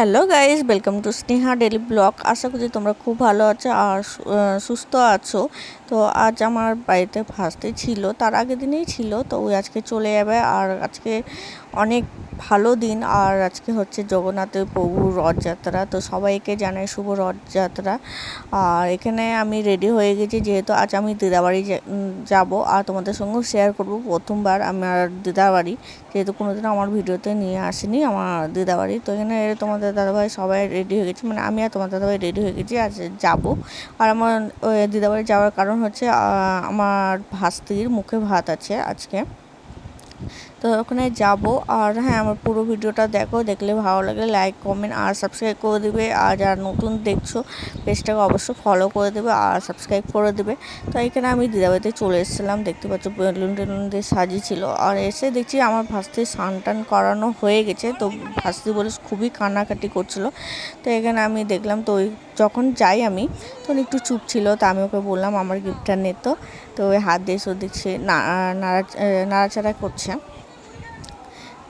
Hello guys welcome to Sneha daily blog আশা করি তোমরা খুব ভালো আছো আর সুস্থ আছো। তো আজ আমার বাড়িতে ফার্স্টে ছিল, তার আগের দিনেই ছিল। তো ওই আজকে চলে যাবে। আর আজকে অনেক ভালো দিন। আর আজকে হচ্ছে জগন্নাথের প্রভুর রথযাত্রা। তো সবাইকে জানাই শুভ রথযাত্রা। আর এখানে আমি রেডি হয়ে গেছি। যেহেতু আজ আমি দিদাবাড়ি যাব। আর তোমাদের সঙ্গেও শেয়ার করব। প্রথমবার আমার দিদাবাড়ি। যেহেতু কোনোদিনও আমার ভিডিওতে নিয়ে আসেনি আমার দিদাবাড়ি। তো এখানে তোমাদের দাদাভাই সবাই রেডি হয়ে গেছে। মানে আমি আর তোমার দাদাভাই রেডি হয়ে গেছি আজ যাব। আর আমার, ওই দিদাবাড়ি যাওয়ার কারণ হচ্ছে আমার ভাস্তির মুখে ভাত আছে আজকে। তো ওখানে যাব। আর হ্যাঁ আমার পুরো ভিডিওটা দেখো, দেখলে ভালো লাগে লাইক কমেন্ট আর সাবস্ক্রাইব করে দেবে। আর যারা নতুন দেখছ, পেজটাকে অবশ্যই ফলো করে দেবে আর সাবস্ক্রাইব করে দেবে। তো এখানে আমি দিদাবাড়িতে চলে এসেছিলাম। দেখতে পাচ্ছ বেলুন টেলুন দিয়ে সাজিয়েছিল। আর এসে দেখছি আমার ভাস্তির স্নান টান করানো হয়ে গেছে। তো ভাস্তি বলে খুবই কান্নাকাটি করছিল। তো এখানে আমি দেখলাম, তো ওই যখন যাই আমি, তখন একটু চুপ ছিল। তো আমি ওকে বললাম, আমার গিফটটা নে তো। ওই হাত দিয়ে দেখছে, না- নাড়া নাড়াচাড়া করছে।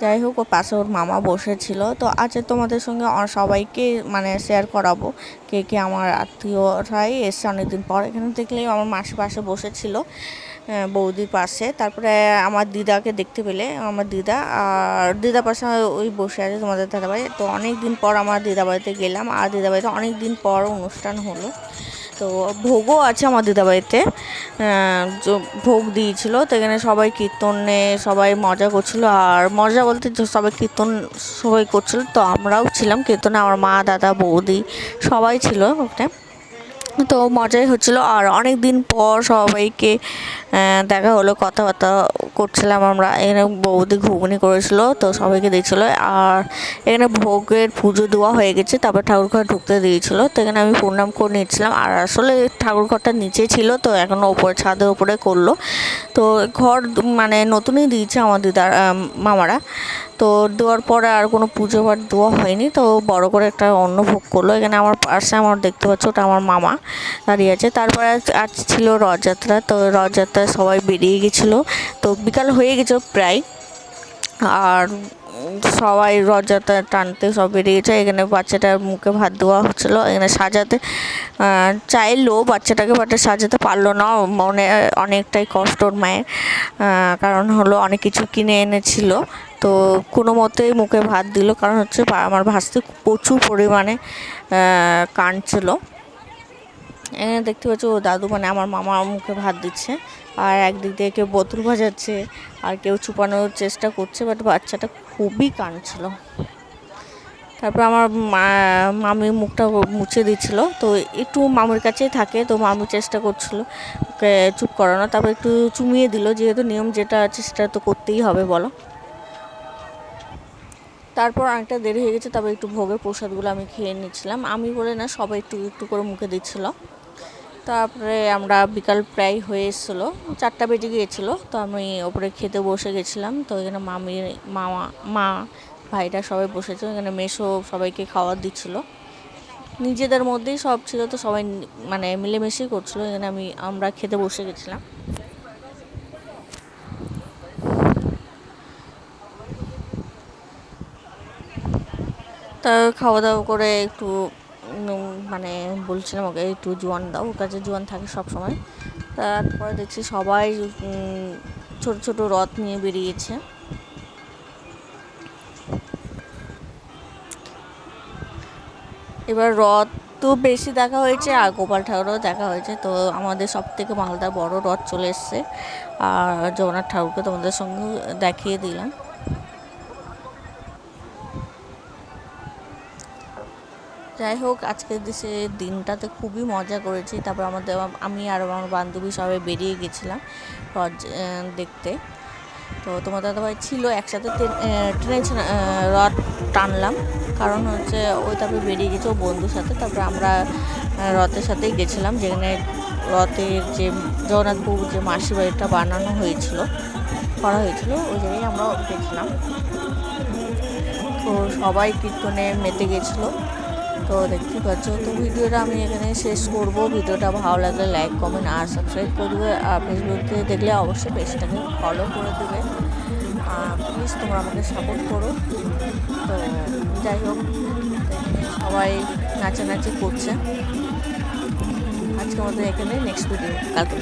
যাই হোক ও পাশে ওর মামা বসেছিল। তো আজ তোমাদের সঙ্গে সবাইকে মানে শেয়ার করাবো কে কে আমার আত্মীয়রাই এসছে অনেকদিন পর। এখানে দেখলেই আমার মাসের পাশে বসেছিল বৌদির পাশে। তারপরে আমার দিদাকে দেখতে পেলে, আমার দিদা। আর দিদা পাশে ওই বসে আছে তোমাদের দাদাভাই। তো অনেক দিন পর আমার দিদা বাড়িতে গেলাম। আর দিদা বাড়িতে অনেক দিন পর অনুষ্ঠান হলো। তো ভোগও আছে আমার দিদাবাড়িতে ভোগ দিয়েছিল, তো এখানে সবাই কীর্তনে সবাই মজা করছিল, আর মজা বলতে সবাই কীর্তন সবাই করছিল, তো আমরাও ছিলাম। কীর্তনে আমার মা, দাদা, বৌদি সবাই ছিল ওখানে। তো মজাই হচ্ছিল। আর অনেক দিন পর সবাইকে দেখা হলো, কথাবার্তা করছিলাম আমরা। এখানে বৌদি ঘুগনি করেছিল, তো সবাইকে দিয়েছিল। আর এখানে ভোগের পুজো দেওয়া হয়ে গেছে, তারপর ঠাকুর ঘর ঢুকতে দিয়েছিল। তো এখানে আমি প্রণাম করে নিচ্ছিলাম আর আসলে ঠাকুর ঘরটা নিচে ছিল, তো এখন ওপরে ছাদের উপরে করল। তো ঘর মানে নতুনই দিয়েছে আমার দিদার মামারা। তো দেওয়ার পরে আর কোনো পুজো পাঠ দেওয়া হয়নি, তো বড় করে একটা অন্ন ভোগ করল। এখানে আমার পাশে আমার দেখতে পাচ্ছ ওটা আমার মামা দাঁড়িয়ে আছে। তারপরে আজ- ছিল রথযাত্রা, তো রথযাত্রায় সবাই বেরিয়ে গেছিল। তো বিকাল হয়ে গেছে প্রায়। আর সবাই রথযাত্রা টানতে সব বেরিয়ে গেছে। এখানে বাচ্চাটার মুখে ভাত দেওয়া হচ্ছিল। এখানে সাজাতে চাইলো বাচ্চাটাকে বাট সাজাতে পারল না। মনে, অনেকটাই কষ্ট ওর মায়ের কারণ হলো অনেক কিছু কিনে এনেছিল। তো কোনো মতেই মুখে ভাত দিল, কারণ হচ্ছে আমার ভাসতে প্রচুর পরিমাণে কাঁদছিল এখানে দেখতে পাচ্ছ ও দাদু মানে আমার মামা মুখে ভাত দিচ্ছে, আর একদিক দিয়ে কেউ বোতল ভাজাচ্ছে আর কেউ চুপানোর চেষ্টা করছে বাট বাচ্চাটা খুবই কাঁদছিল তারপর আমার মামি মুখটা মুছে দিচ্ছিল, তো একটু মামির কাছেই থাকে, তো মামি চেষ্টা করছিল ওকে চুপ করানো তারপর একটু চুমিয়ে দিল, যেহেতু নিয়ম যেটা আছে সেটা তো করতেই হবে, বলো। তারপর অনেকটা দেরি হয়ে গেছে, তবে একটু ভোগের প্রসাদগুলো আমি খেয়ে নিচ্ছিলাম। আমি বলে না, সবাই একটু একটু করে মুখে দিচ্ছিল। তারপরে আমরা বিকাল প্রায় হয়ে এসেছিল। চারটা বেজে গিয়েছিল, তো আমি ওপরে খেতে বসে গেছিলাম। তো এখানে মামি, মামা, মা, ভাইরা সবাই বসেছিল এখানে মেসো সবাইকে খাবার দিচ্ছিল। নিজেদের মধ্যেই সব ছিল, তো সবাই মানে মিলেমিশেই করছিল। এখানে আমি, আমরা খেতে বসে গেছিলাম। তা খাওয়া দাওয়া করে একটু মানে বলছিলাম ওকে একটু জোয়ান দাও, ওর কাছে জোয়ান থাকে সব সময় তারপরে দেখছি সবাই ছোট ছোট রথ নিয়ে বেরিয়েছে। এবার রথ তো বেশি দেখা হয়েছে, আর গোপাল ঠাকুরও দেখা হয়েছে। তো আমাদের সব থেকে মালদার বড় রথ চলে এসছে। আর জগন্নাথ ঠাকুরকে তোমাদের সঙ্গে দেখিয়ে দিলাম। যাই হোক, আজকের দেশে দিনটাতে খুবই মজা করেছি। তারপর আমাদের, আমি আর আমার বান্ধবী সবাই বেরিয়ে গেছিলাম রথ দেখতে। তো তোমার দাদাভাই ছিল একসাথে ট্রেন- রথ টানলাম। কারণ হচ্ছে ওই তারপরে বেরিয়ে গেছে ও বন্ধুর সাথে। তারপরে আমরা রথের সাথেই গেছিলাম, যেখানে রথের যে জগন্নাথ প্রভুর যে মাসি বাড়িটা বানানো হয়েছিল, করা হয়েছিল, ওই জায়গায় আমরা গেছিলাম। তো সবাই কীর্তনে মেতে গেছিল। তো দেখতে পাচ্ছ, তো ভিডিওটা আমি এখানে শেষ করব। ভিডিওটা ভালো লাগলে লাইক কমেন্ট আর সাবস্ক্রাইব করবে। আর ফেসবুকে দেখলে অবশ্যই পেজটাকে ফলো করে দেবে। আর প্লিজ তোমরা আমাকে সাপোর্ট করো। তো যাই হোক সবাই নাচানাচি করছে। আজকে আমাদের এখানে নেক্সট ভিডিও কালকে।